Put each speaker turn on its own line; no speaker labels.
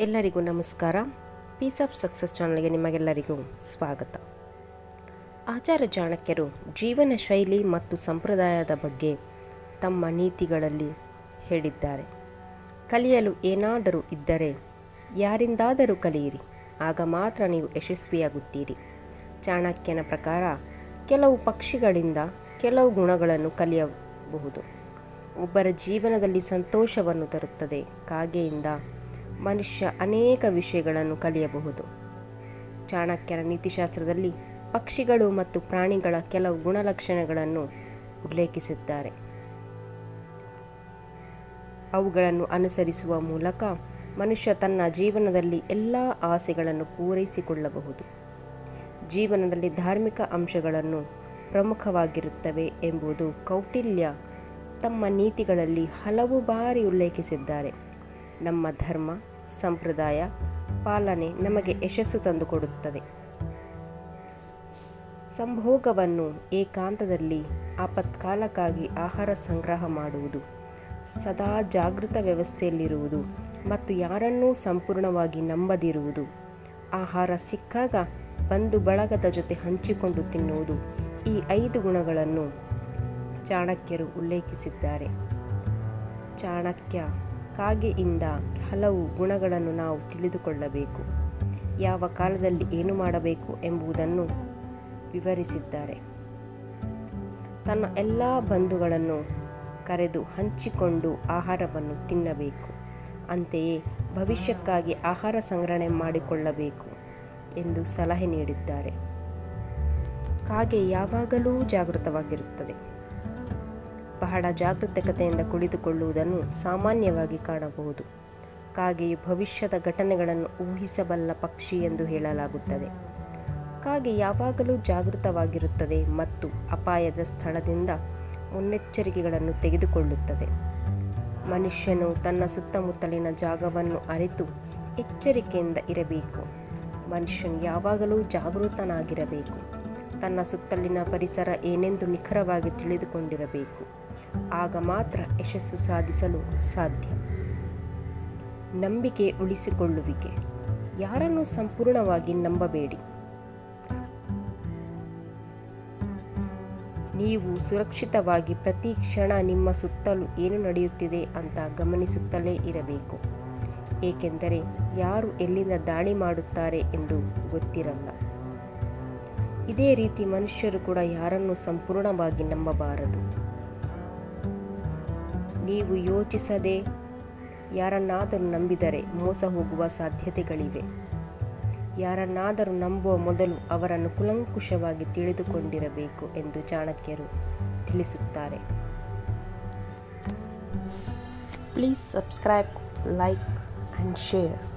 ಎಲ್ಲರಿಗೂ ನಮಸ್ಕಾರ. Piece of success ಚಾನಲ್ಗೆ ನಿಮಗೆಲ್ಲರಿಗೂ ಸ್ವಾಗತ. ಆಚಾರ ಚಾಣಕ್ಯರು ಜೀವನ ಶೈಲಿ ಮತ್ತು ಸಂಪ್ರದಾಯದ ಬಗ್ಗೆ ತಮ್ಮ ನೀತಿಗಳಲ್ಲಿ ಹೇಳಿದ್ದಾರೆ. ಕಲಿಯಲು ಏನಾದರೂ ಇದ್ದರೆ ಯಾರಿಂದಾದರೂ ಕಲಿಯಿರಿ. ಆಗ ಮಾತ್ರ ನೀವು ಯಶಸ್ವಿಯಾಗುತ್ತೀರಿ. ಚಾಣಕ್ಯನ ಪ್ರಕಾರ ಕೆಲವು ಪಕ್ಷಿಗಳಿಂದ ಕೆಲವು ಗುಣಗಳನ್ನು ಕಲಿಯಬಹುದು. ಒಬ್ಬರ ಜೀವನದಲ್ಲಿ ಸಂತೋಷವನ್ನು ತರುತ್ತದೆ. ಕಾಗೆಯಿಂದ ಮನುಷ್ಯ ಅನೇಕ ವಿಷಯಗಳನ್ನು ಕಲಿಯಬಹುದು. ಚಾಣಕ್ಯರ ನೀತಿಶಾಸ್ತ್ರದಲ್ಲಿ ಪಕ್ಷಿಗಳು ಮತ್ತು ಪ್ರಾಣಿಗಳ ಕೆಲವು ಗುಣಲಕ್ಷಣಗಳನ್ನು ಉಲ್ಲೇಖಿಸಿದ್ದಾರೆ. ಅವುಗಳನ್ನು ಅನುಸರಿಸುವ ಮೂಲಕ ಮನುಷ್ಯ ತನ್ನ ಜೀವನದಲ್ಲಿ ಎಲ್ಲ ಆಸೆಗಳನ್ನು ಪೂರೈಸಿಕೊಳ್ಳಬಹುದು. ಜೀವನದಲ್ಲಿ ಧಾರ್ಮಿಕ ಅಂಶಗಳನ್ನು ಪ್ರಮುಖವಾಗಿರುತ್ತವೆ ಎಂಬುದು ಕೌಟಿಲ್ಯ ತಮ್ಮ ನೀತಿಗಳಲ್ಲಿ ಹಲವು ಬಾರಿ ಉಲ್ಲೇಖಿಸಿದ್ದಾರೆ. ನಮ್ಮ ಧರ್ಮ ಸಂಪ್ರದಾಯ, ಪಾಲನೆ ನಮಗೆ ಯಶಸ್ಸು ತಂದುಕೊಡುತ್ತದೆ. ಸಂಭೋಗವನ್ನು ಏಕಾಂತದಲ್ಲಿ ಆಪತ್ಕಾಲಕ್ಕಾಗಿ ಆಹಾರ ಸಂಗ್ರಹ ಮಾಡುವುದು, ಸದಾ ಜಾಗೃತ ವ್ಯವಸ್ಥೆಯಲ್ಲಿರುವುದು ಮತ್ತು ಯಾರನ್ನೂ ಸಂಪೂರ್ಣವಾಗಿ ನಂಬದಿರುವುದು, ಆಹಾರ ಸಿಕ್ಕಾಗ ಬಂಧು ಬಳಗದ ಜೊತೆ ಹಂಚಿಕೊಂಡು ತಿನ್ನುವುದು ಈ ಐದು ಗುಣಗಳನ್ನು ಚಾಣಕ್ಯರು ಉಲ್ಲೇಖಿಸಿದ್ದಾರೆ. ಚಾಣಕ್ಯ ಕಾಗೆಯಿಂದ ಹಲವು ಗುಣಗಳನ್ನು ನಾವು ತಿಳಿದುಕೊಳ್ಳಬೇಕು. ಯಾವ ಕಾಲದಲ್ಲಿ ಏನು ಮಾಡಬೇಕು ಎಂಬುದನ್ನು ವಿವರಿಸಿದ್ದಾರೆ. ತನ್ನ ಎಲ್ಲ ಬಂಧುಗಳನ್ನು ಕರೆದು ಹಂಚಿಕೊಂಡು ಆಹಾರವನ್ನು ತಿನ್ನಬೇಕು. ಅಂತೆಯೇ ಭವಿಷ್ಯಕ್ಕಾಗಿ ಆಹಾರ ಸಂಗ್ರಹಣೆ ಮಾಡಿಕೊಳ್ಳಬೇಕು ಎಂದು ಸಲಹೆ ನೀಡಿದ್ದಾರೆ. ಕಾಗೆ ಯಾವಾಗಲೂ ಜಾಗೃತವಾಗಿರುತ್ತದೆ. ಬಹಳ ಜಾಗೃತಕತೆಯಿಂದ ಕುಳಿತುಕೊಳ್ಳುವುದನ್ನು ಸಾಮಾನ್ಯವಾಗಿ ಕಾಣಬಹುದು. ಕಾಗೆಯು ಭವಿಷ್ಯದ ಘಟನೆಗಳನ್ನು ಊಹಿಸಬಲ್ಲ ಪಕ್ಷಿ ಎಂದು ಹೇಳಲಾಗುತ್ತದೆ. ಕಾಗೆ ಯಾವಾಗಲೂ ಜಾಗೃತವಾಗಿರುತ್ತದೆ ಮತ್ತು ಅಪಾಯದ ಸ್ಥಳದಿಂದ ಮುನ್ನೆಚ್ಚರಿಕೆಗಳನ್ನು ತೆಗೆದುಕೊಳ್ಳುತ್ತದೆ. ಮನುಷ್ಯನು ತನ್ನ ಸುತ್ತಮುತ್ತಲಿನ ಜಾಗವನ್ನು ಅರಿತು ಎಚ್ಚರಿಕೆಯಿಂದ ಇರಬೇಕು. ಮನುಷ್ಯನು ಯಾವಾಗಲೂ ಜಾಗೃತನಾಗಿರಬೇಕು. ತನ್ನ ಸುತ್ತಲಿನ ಪರಿಸರ ಏನೆಂದು ನಿಖರವಾಗಿ ತಿಳಿದುಕೊಂಡಿರಬೇಕು. ಆಗ ಮಾತ್ರ ಯಶಸ್ಸು ಸಾಧಿಸಲು ಸಾಧ್ಯ. ನಂಬಿಕೆ ಉಳಿಸಿಕೊಳ್ಳುವಿಕೆ. ಯಾರನ್ನು ಸಂಪೂರ್ಣವಾಗಿ ನಂಬಬೇಡಿ. ನೀವು ಸುರಕ್ಷಿತವಾಗಿ ಪ್ರತಿ ಕ್ಷಣ ನಿಮ್ಮ ಸುತ್ತಲೂ ಏನು ನಡೆಯುತ್ತಿದೆ ಅಂತ ಗಮನಿಸುತ್ತಲೇ ಇರಬೇಕು. ಏಕೆಂದರೆ ಯಾರು ಎಲ್ಲಿಂದ ದಾಳಿ ಮಾಡುತ್ತಾರೆ ಎಂದು ಗೊತ್ತಿರಲ್ಲ. ಇದೇ ರೀತಿ ಮನುಷ್ಯರು ಕೂಡ ಯಾರನ್ನು ಸಂಪೂರ್ಣವಾಗಿ ನಂಬಬಾರದು. ನೀವು ಯೋಚಿಸದೆ ಯಾರನ್ನಾದರೂ ನಂಬಿದರೆ ಮೋಸ ಹೋಗುವ ಸಾಧ್ಯತೆಗಳಿವೆ. ಯಾರನ್ನಾದರೂ ನಂಬುವ ಮೊದಲು ಅವರನ್ನು ಕುಲಂಕುಷವಾಗಿ ತಿಳಿದುಕೊಂಡಿರಬೇಕು ಎಂದು ಚಾಣಕ್ಯರು ತಿಳಿಸುತ್ತಾರೆ. Please subscribe like and share